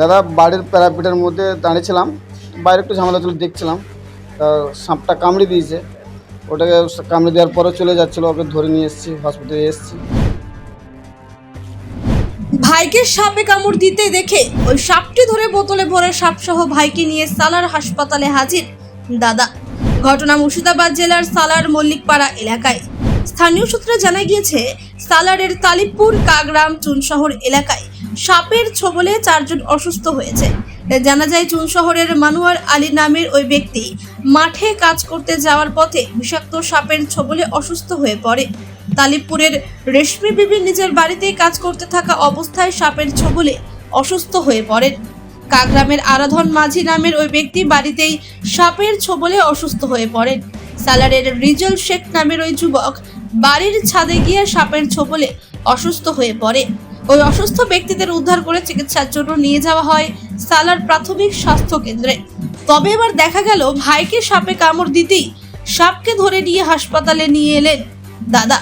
দাদা, বাড়ির প্যারাপিটের মধ্যে দাঁড়িয়েছিলাম। বাইরে একটু ঝামেলা চলে দেখছিলাম। তা সাপটা কামড়ে দিয়েছে। ওটাকে কামড়ে দেওয়ার পরে চলে যাচ্ছিল, ওকে ধরে নিয়ে এসেছি হসপিটালে এসেছি। ভাইকে সাপে কামড় দিতে দেখে ওই সাপটি ধরে বোতলে ভরে সাপসহ ভাইকে নিয়ে সালার হাসপাতালে হাজির দাদা। ঘটনা মুর্শিদাবাদ জেলার সালার মল্লিকপাড়া এলাকায়। স্থানীয় সূত্রে জানা গিয়েছে, সালারের তালিবপুর, কাগরাম, চুনশহর এলাকায় সাপের ছোবলে চারজন অসুস্থ হয়েছে। জানা যায় চুনশহরের মানুয়ার আলী নামের ওই ব্যক্তি মাঠে কাজ করতে যাওয়ার পথে বিষাক্ত সাপের ছোবলে অসুস্থ হয়ে পড়ে। তালিবপুরের রেশমি বিবি নিজের বাড়িতেই কাজ করতে থাকা অবস্থায় সাপের ছোবলে অসুস্থ হয়ে পড়েন। কাগ্রামের আরাধন মাঝি নামের ওই ব্যক্তি বাড়িতেই সাপের ছোবলে অসুস্থ হয়ে পড়েন। সালারের রিজল শেখ নামের ওই যুবক বাড়ির ছাদে গিয়ে সাপের ছোবলে অসুস্থ হয়ে পড়ে। ওই অসুস্থ ব্যক্তিদের উদ্ধার করে চিকিৎসার জন্য নিয়ে যাওয়া হয় সালার প্রাথমিক স্বাস্থ্য কেন্দ্রে। তবে এবার দেখা গেল ভাইকে সাপে কামড় দিতেই সাপকে ধরে নিয়ে হাসপাতালে নিয়ে এলেন দাদা।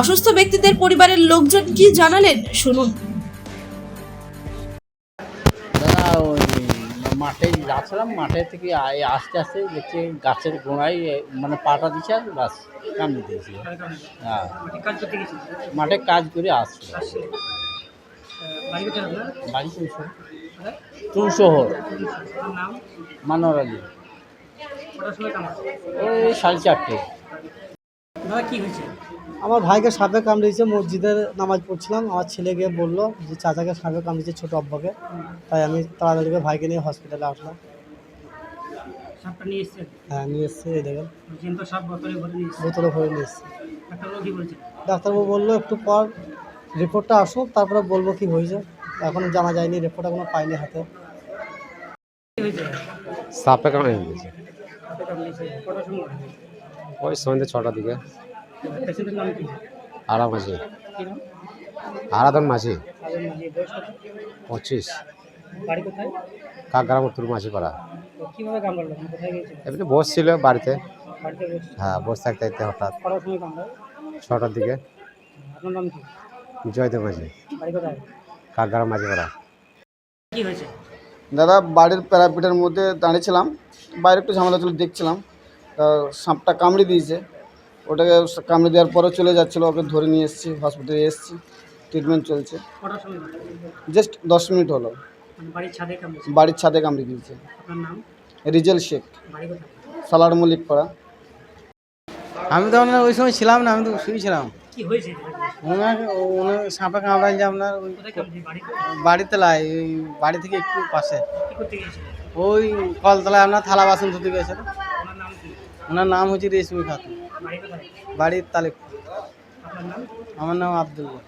অসুস্থ ব্যক্তিদের পরিবারের লোকজন কি জানালেন শুনুন। দাদা, ওই মাঠে যাচ্ছিলাম, মাঠে থেকে আস্তে আস্তে দেখছি গাছের গোড়ায় মানে পাটা দিচ্ছে আর দিয়েছি। হ্যাঁ। গেছি মাঠে কাজ করে আসছি। বাড়ি মানোয়ার আলী। ওই সাড়ে চারটে। দাদা কি হয়েছে? আমার ভাইকে সাপে কামড়িয়েছে মসজিদের নামাজ পড়ছিলাম। আমার ছেলে গিয়ে বলল যে চাচাকে সাপে কামড়িয়েছে ছোটো আব্বাকে। তাই আমি তাড়াতাড়ি করে ভাইকে নিয়ে হসপিটালে আসলাম। হ্যাঁ নিয়ে এসছি এই দেখেন। বোতলে ভরে নিয়ে এসছে। ডাক্তারবাবু বলল একটু পর রিপোর্টটা আসুক, তারপরে বলব কি হয়েছে। এখনও জানা যায়নি রিপোর্ট এখনও পাইনি হাতে। সাপে কামড়ে দিয়েছে? ওই সন্ধ্যে ছটার দিকে। আরাম মাঝি। আরাধন মাঝি। পঁচিশ। কাকগ্রাম উত্তর মাঝি পাড়া। তো কীভাবে কামড়ালো আপনি কোথায় গিয়েছিলেন এমনি বসছিল বাড়িতে বাড়িতে। হ্যাঁ বস থাকতে থাকতে হঠাৎ। ছটার দিকে। জয়দেব মাঝি বাড়ি কোথায়? কাকগ্রাম মাঝি কি হয়েছে? দাদা বাড়ির প্যারাপিটের মধ্যে দাঁড়িয়েছিলাম। বাইরে একটু ঝামেলা চলে দেখছিলাম। তা সাপটা কামড়ে দিয়েছে। ওটাকে কামড়ে দেওয়ার পরে চলে যাচ্ছিল ওকে ধরে নিয়ে এসেছি হসপিটালে এসেছি ট্রিটমেন্ট চলছে? জাস্ট দশ মিনিট হলো। মানে বাড়ির ছাদে কামড়েছে বাড়ির ছাদে কামড়ে দিয়েছে। রিজেল শেখ। বাড়ি সালার মল্লিক পাড়া আমি তো আপনার ওই সময় ছিলাম না আমি তো শুয়েছিলাম কি হয়েছে ওনাকে ওনার সাপে কামড়াই যে আপনার ওই বাড়ি বাড়িতে? লাই ওই বাড়ি থেকে একটু পাশে। ওই কলতলায় আপনার থালা বাসন ধুতে গেছিল ওনার নাম হচ্ছে রেশমি খাতুন। বাড়ির তালিক আমার নাম আব্দুল্লাহ